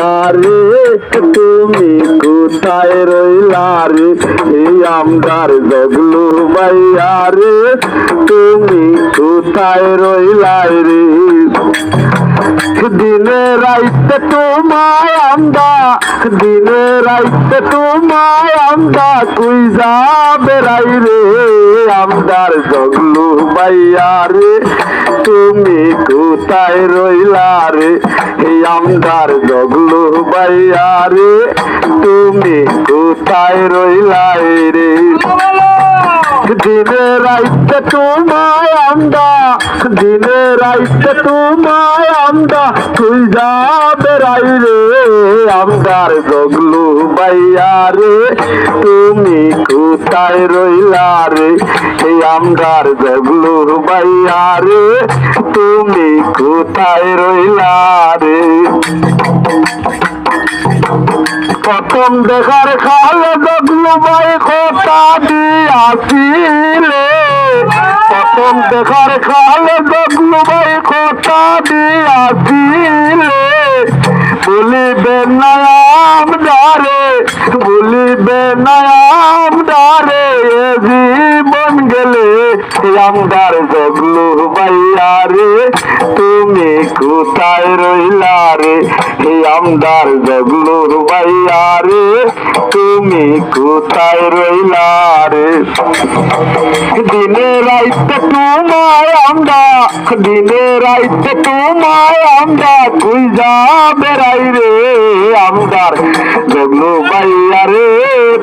রে তুমি কোথায় রইলা রে? এই আমদার জগলু ভাইয়া রে, তুমি কোথায় রইলা রে? দিনে রাইতে তোমায় আমদা দিনে রাইতে তোমায় আমদা কুই যা বেড়াই রে আমদার জগলু ভাইয়া রে তুমি কোথায় রইলা রে? এই আমদার জগলু ভাইয়া রে, তুমি কোথায় রইলা রে? দিনে রাইতে তোমায় আমদা দিনে রাইতে তোমায় আমদা তুই যা বেড়াই রে আমদার জগলু বাইয়া রে, তুমি কোথায় রইলা রে? এই আমদার জগলু বাইয়া রে কোথায় রইলা রে? প্রথম দেখার খালে জগলু বাই কথা দিয়াছিলে। প্রথম দেখার খালে জগলু বাই কথা দিয়াছিলে। বলিবে নাম ডারে, বলিবে নাম ডারে জীবন গেলে আমদার জগলু বাইয়া রে। তুমি কোথায় রইলা রে? হে আমদার জগলু বাইয়া রে, তুমি কোথায় রইলা রে? দিনে রাইতে তোমায় আমরা, দিনে রাইতে তোমায় আমরা তুই যা বেড়াই রে? আমদার জগলু বাইয়া রে,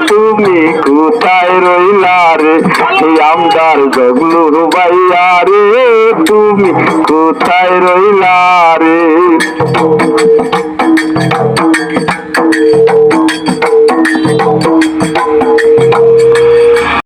তুমি কোথায় রইলা রে? এই আমদার জগলু বাইয়া রে তুমি কোথায় রইলা রে?